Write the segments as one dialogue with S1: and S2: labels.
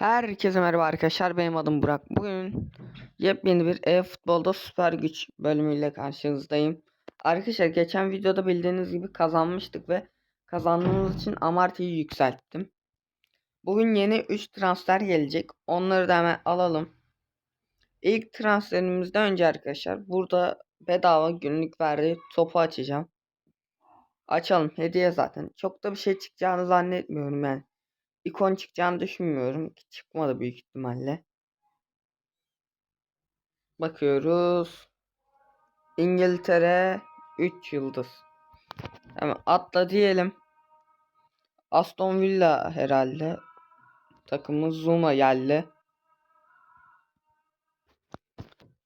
S1: Herkese merhaba arkadaşlar. Benim adım Burak. Bugün yepyeni bir e-futbolda süper güç bölümüyle karşınızdayım. Arkadaşlar geçen videoda bildiğiniz gibi kazanmıştık ve kazandığımız için Amarty'yi yükselttim. Bugün yeni 3 transfer gelecek. Onları da hemen alalım. İlk transferimizden önce arkadaşlar burada bedava günlük verdiği topu açacağım. Açalım. Hediye zaten. Çok da bir şey çıkacağını zannetmiyorum yani ikon çıkacağını düşünmüyorum. Çıkmadı büyük ihtimalle. Bakıyoruz. İngiltere 3 yıldız. Hemen atla diyelim. Aston Villa herhalde. Takımımız Zuma geldi.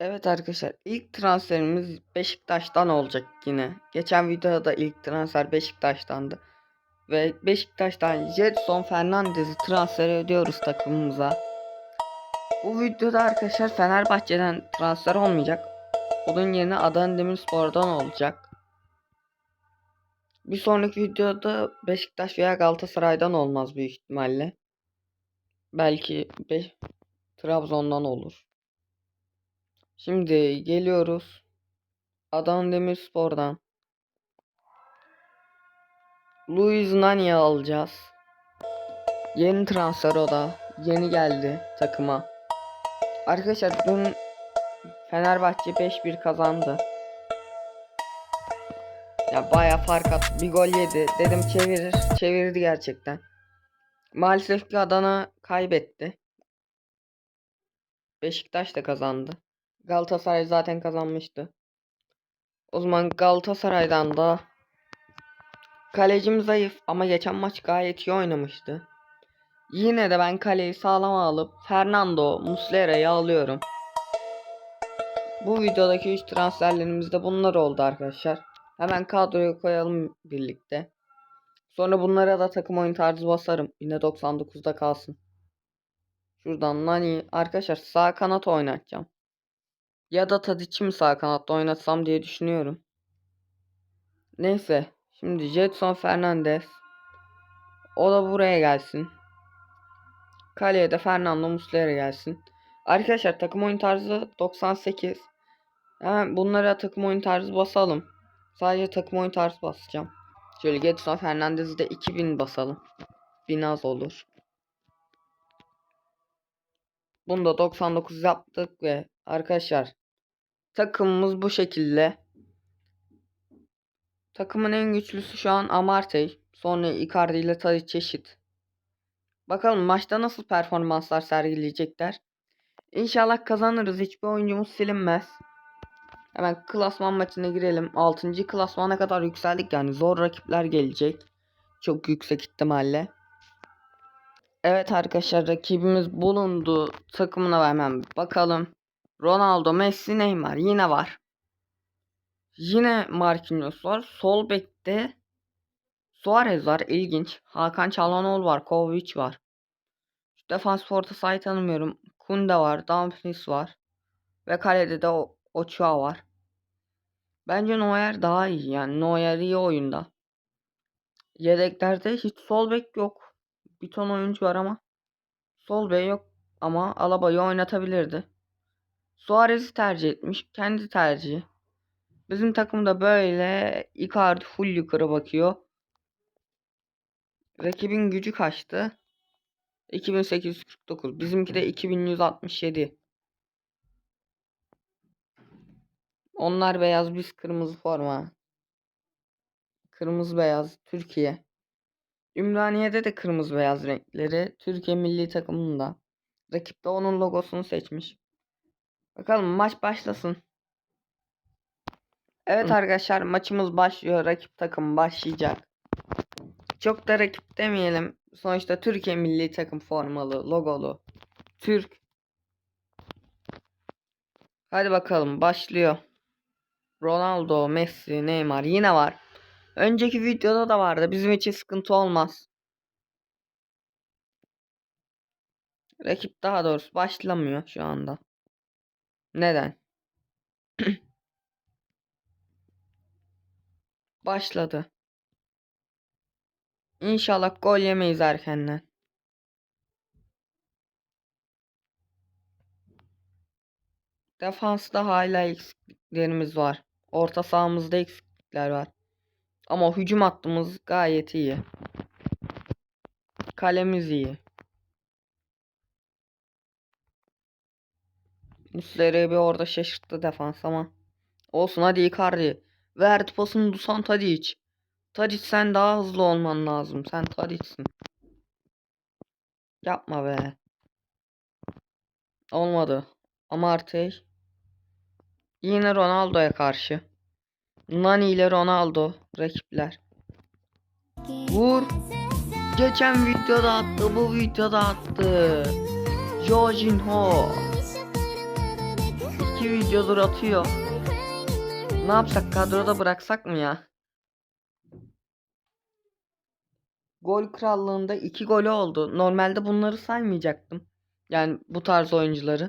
S1: Evet arkadaşlar ilk transferimiz Beşiktaş'tan olacak yine. Geçen videoda da ilk transfer Beşiktaş'tandı. Ve Beşiktaş'tan Jetson Fernandez'i transfer ediyoruz takımımıza. Bu videoda arkadaşlar Fenerbahçe'den transfer olmayacak. Onun yerine Adana Demirspor'dan olacak. Bir sonraki videoda Beşiktaş veya Galatasaray'dan olmaz büyük ihtimalle. Belki Be Trabzon'dan olur. Şimdi geliyoruz. Adana Demirspor'dan. Luis Nani'yi alacağız. Yeni transfer o da. Yeni geldi takıma. Arkadaşlar dün Fenerbahçe 5-1 kazandı. Ya baya fark attı. Bir gol yedi. Dedim çevirir. Çevirdi gerçekten. Maalesef ki Adana kaybetti. Beşiktaş da kazandı. Galatasaray zaten kazanmıştı. O zaman Galatasaray'dan da Kalecim zayıf ama geçen maç gayet iyi oynamıştı. Yine de ben kaleyi sağlama alıp Fernando Muslera'yı alıyorum. Bu videodaki 3 transferlerimiz de bunlar oldu arkadaşlar. Hemen kadroya koyalım birlikte. Sonra bunlara da takım oyun tarzı basarım. Yine 99'da kalsın. Şuradan Nani. Arkadaşlar sağ kanat oynatacağım. Ya da Tadic'i mi sağ kanatta oynatsam diye düşünüyorum. Neyse. Şimdi Jetson Fernandez. O da buraya gelsin. Kaleye de Fernando Muslera gelsin. Arkadaşlar takım oyun tarzı 98. Hemen bunlara takım oyun tarzı basalım. Sadece takım oyun tarzı basacağım. Şöyle Getson Fernandez'i de 2000 basalım. 1000 az olur. Bunu da 99 yaptık ve arkadaşlar takımımız bu şekilde. Takımın en güçlüsü şu an Amartey. Sonra Icardi ile Tadic çeşit. Bakalım maçta nasıl performanslar sergileyecekler. İnşallah kazanırız. Hiçbir oyuncumuz silinmez. Hemen klasman maçına girelim. 6. klasmana kadar yükseldik yani zor rakipler gelecek. Çok yüksek ihtimalle. Evet arkadaşlar rakibimiz bulundu. Takımına hemen bakalım. Ronaldo, Messi, Neymar yine var. Yine Marquinhos var. Sol bekte Suarez var. ilginç. Hakan Çalhanoğlu var. Kovic var. Defans forta sayı tanımıyorum. Kunde var. Dumfries var. Ve kalede de Ochoa var. Bence Neuer daha iyi. Yani Neuer iyi oyunda. Yedeklerde hiç sol bek yok. Bir ton oyuncu var ama sol bek yok ama Alaba'yı oynatabilirdi. Suarez'i tercih etmiş. Kendi tercihi. Bizim takımda böyle Icardi full yukarı bakıyor. Rakibin gücü kaçtı? 2849. Bizimki de 2167. Onlar beyaz biz kırmızı forma. Kırmızı beyaz Türkiye. Ümraniye'de de kırmızı beyaz renkleri. Türkiye milli takımında. Rakip de onun logosunu seçmiş. Bakalım maç başlasın. Evet arkadaşlar maçımız başlıyor. Rakip takım başlayacak. Çok da rakip demeyelim. Sonuçta Türkiye milli takım formalı, logolu. Türk. Hadi bakalım başlıyor. Ronaldo, Messi, Neymar yine var. Önceki videoda da vardı. Bizim için sıkıntı olmaz. Rakip daha doğrusu başlamıyor şu anda. Neden? başladı. İnşallah gol yemeyiz erkenden. Defansta hala eksikliklerimiz var. Orta sahamızda eksiklikler var. Ama hücum hattımız gayet iyi. Kalemiz iyi. Muslera'yı bir orada şaşırttı defans ama. Olsun hadi Icardi. Verdi pasını Dusan Tadic. Tadic sen daha hızlı olman lazım. Sen Tadic'sin. Yapma be. Olmadı. Amartey. Yine Ronaldo'ya karşı. Nani ile Ronaldo rakipler. Vur. Geçen videoda attı, bu videoda attı. Jorginho. İki videodur atıyor. Ne yapsak kadroda bıraksak mı ya? Gol krallığında iki golü oldu. Normalde bunları saymayacaktım. Yani bu tarz oyuncuları.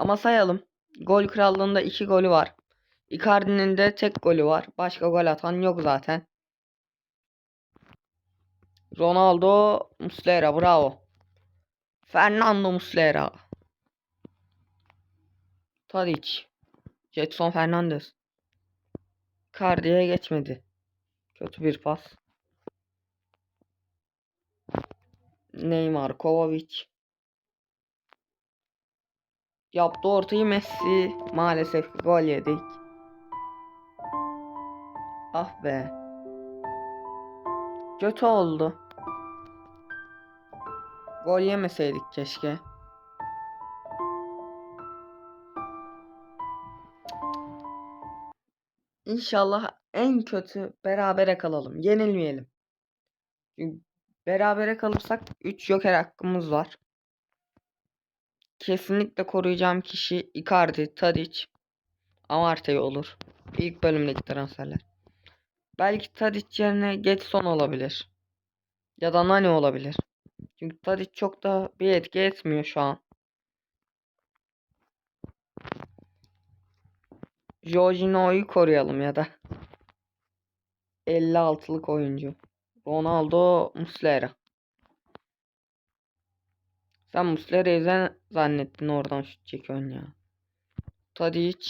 S1: Ama sayalım. Gol krallığında iki golü var. Icardi'nin de tek golü var. Başka gol atan yok zaten. Ronaldo Muslera bravo. Fernando Muslera. Tadic. Jetson Fernandez. Icardi'ye geçmedi. Kötü bir pas. Neymar, Kovacic. Yaptı ortayı Messi. Maalesef gol yedik. Ah be. Kötü oldu. Gol yemeseydik keşke. İnşallah en kötü berabere kalalım. Yenilmeyelim. Berabere kalırsak 3 joker hakkımız var. Kesinlikle koruyacağım kişi Icardi, Tadic, Amartey olur. İlk bölümdeki transferler. Belki Tadic yerine Getson olabilir. Ya da Nani olabilir. Çünkü Tadic çok da bir etki etmiyor şu an. Jorginho'yu koruyalım ya da. 56'lık oyuncu. Ronaldo Muslera. Sen Muslera'yı zan- zannettin oradan şut çekiyorsun ya. Tadic,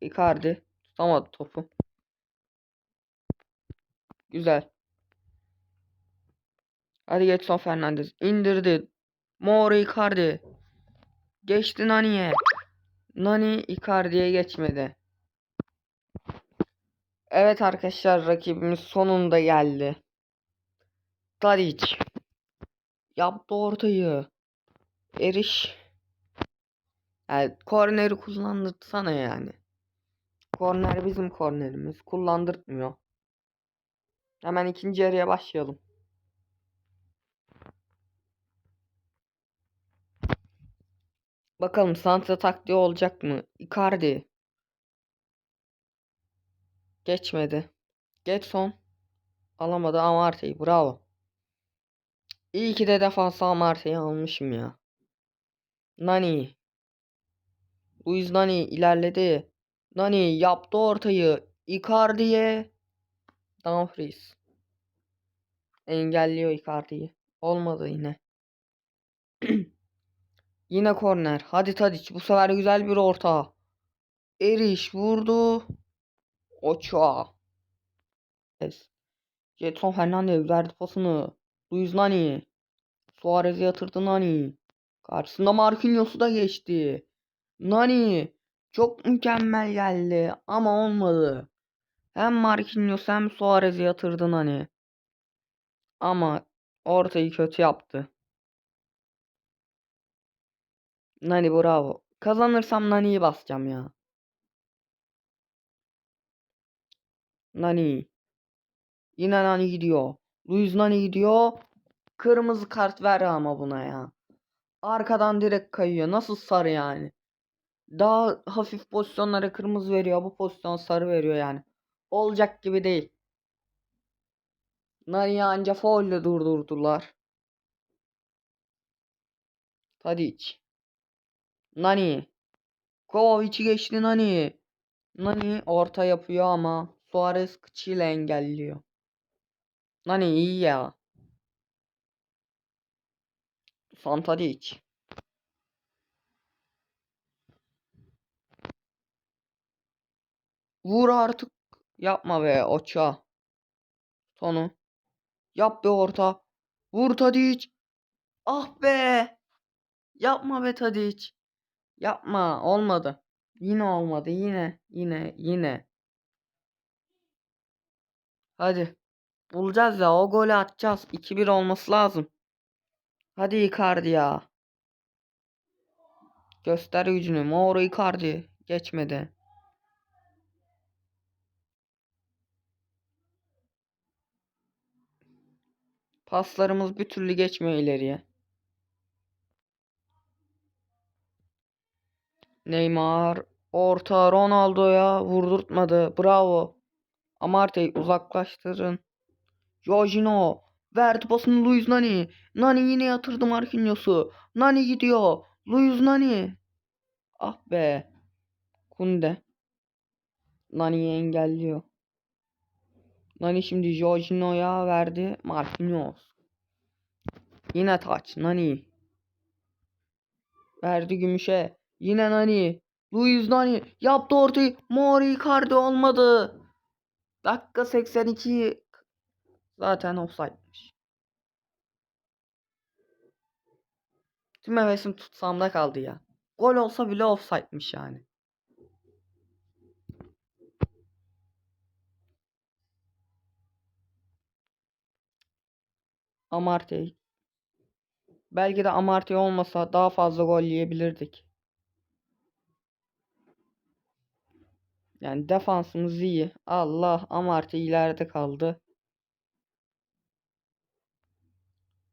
S1: Icardi tutamadı topu. Güzel. Hadi Getson Fernandez indirdi. Moro Icardi. Geçti Nani'ye. Nani Icardi'ye geçmedi. Evet arkadaşlar rakibimiz sonunda geldi. Tadic. Yaptı ortayı. Eriş. Evet, korneri kullandırtsana yani. Korner bizim kornerimiz. Kullandırtmıyor. Hemen ikinci yarıya başlayalım. Bakalım santra taktiği olacak mı? Icardi. Geçmedi. Getson. Alamadı Amartey. Bravo. İyi ki de defansa Amartey'i almışım ya. Nani. Luis Nani ilerledi. Nani yaptı ortayı. Icardi'ye. Dumfries. Engelliyor Icardi'yi. Olmadı yine. yine korner. Hadi Tadic. Bu sefer güzel bir orta. Eriş vurdu. Ochoa. Evet. Jetson Fernandez verdi pasını. Luis Nani. Suarez'e yatırdı Nani. Karşısında Marquinhos'u da geçti. Nani. Çok mükemmel geldi ama olmadı. Hem Marquinhos hem Suarez'e yatırdı Nani. Ama ortayı kötü yaptı. Nani bravo. Kazanırsam Nani'yi basacağım ya. Nani. Yine Nani gidiyor. Luis Nani gidiyor. Kırmızı kart ver ama buna ya. Arkadan direkt kayıyor. Nasıl sarı yani? Daha hafif pozisyonlara kırmızı veriyor. Bu pozisyon sarı veriyor yani. Olacak gibi değil. Nani'yi anca faulle durdurdular. Tadic. Nani. Kovac'i geçti Nani. Nani orta yapıyor ama Suarez kıçıyla engelliyor. Nani iyi ya. Santadic. Vur artık. Yapma be Oça. Sonu. Yap be orta. Vur Tadiç. Ah be. Yapma be Tadiç. Yapma. Olmadı. Yine olmadı. Yine. Yine. Yine. Hadi. Bulacağız ya. O golü atacağız. 2-1 olması lazım. Hadi Icardi ya. Göster gücünü. Mauro Icardi. Geçmedi. Paslarımız bir türlü geçmiyor ileriye. Neymar. Orta Ronaldo'ya vurdurtmadı. Bravo. Amartey uzaklaştırın. Jorginho. Verdi pasını Luis Nani. Nani yine yatırdı Marquinhos'u. Nani gidiyor. Luis Nani. Ah be. Kunde. Nani'yi engelliyor. Nani şimdi Jorginho'ya verdi. Marquinhos. Yine taç. Nani. Verdi Gümüş'e. Yine Nani. Luis Nani. Yaptı ortayı. Mori Icardi olmadı. Dakika 82. Zaten offside'miş. Tüm hevesim tutsamda kaldı ya. Gol olsa bile offside'miş yani. Amartey. Belki de Amartey olmasa daha fazla gol yiyebilirdik. Yani defansımız iyi. Allah Amartey ileride kaldı.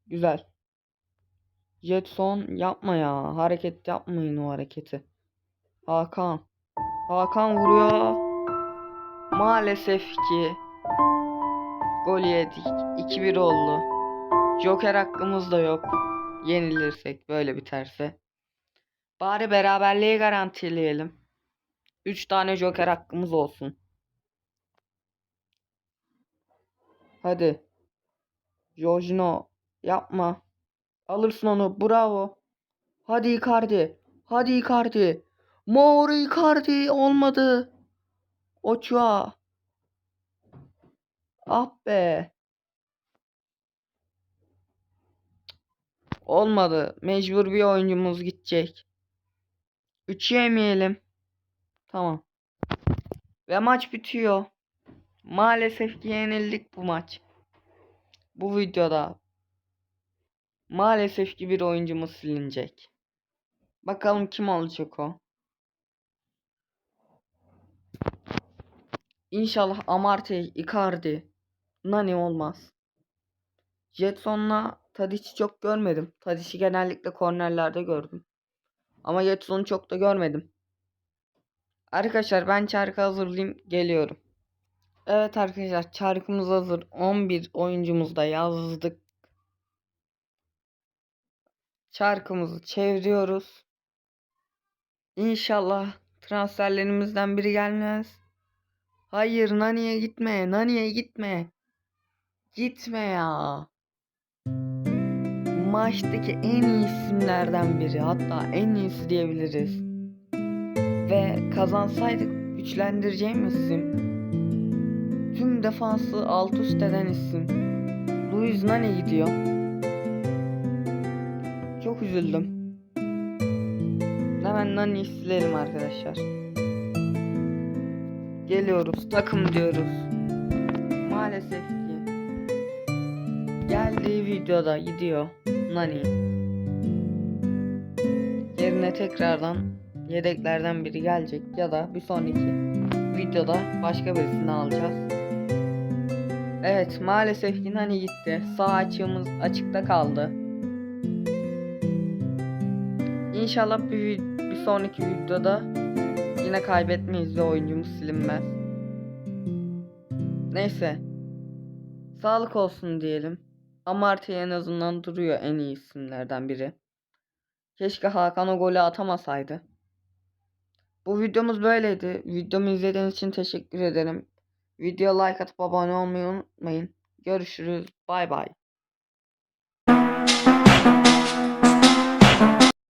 S1: Güzel. Jetson yapma ya. Hareket yapmayın o hareketi. Hakan. Hakan vuruyor. Maalesef ki gol yedik. 2-1 oldu. Joker hakkımız da yok. Yenilirsek böyle biterse. Bari beraberliği garantileyelim. 3 tane Joker hakkımız olsun. Hadi. Jorginho yapma. Alırsın onu. Bravo. Hadi Icardi. Hadi Icardi. Mauro Icardi olmadı. Ochoa. Ah be. Olmadı. Mecbur bir oyuncumuz gidecek. 3 yemeyelim. Tamam. Ve maç bitiyor. Maalesef ki yenildik bu maç. Bu videoda maalesef ki bir oyuncumuz silinecek. Bakalım kim olacak o. İnşallah Amartey, Icardi, Nani olmaz. Jetson'la Tadic'i çok görmedim. Tadic'i genellikle kornerlerde gördüm. Ama Jetson'u çok da görmedim. Arkadaşlar ben çarkı hazırlayayım geliyorum. Evet arkadaşlar çarkımız hazır. 11 oyuncumuzu da yazdık. Çarkımızı çeviriyoruz. İnşallah transferlerimizden biri gelmez. Hayır Nani'ye gitme. Nani'ye gitme. Gitme ya. Maçtaki en iyi isimlerden biri. Hatta en iyisi diyebiliriz. Ve kazansaydık güçlendireceğim isim. Tüm defansı alt üst eden isim. Luis Nani gidiyor. Çok üzüldüm. Hemen Nani'yi silelim arkadaşlar. Geliyoruz takım diyoruz. Maalesef ki geldiği videoda gidiyor Nani. Yerine tekrardan yedeklerden biri gelecek ya da bir sonraki videoda başka birisini alacağız. Evet maalesef Nani gitti. Sağ açığımız açıkta kaldı. İnşallah bir, bir sonraki videoda yine kaybetmeyiz ve oyuncumuz silinmez. Neyse. Sağlık olsun diyelim. Amartey en azından duruyor en iyi isimlerden biri. Keşke Hakan o golü atamasaydı. Bu videomuz böyleydi. Videomu izlediğiniz için teşekkür ederim. Video like atıp abone olmayı unutmayın. Görüşürüz. Bay bay.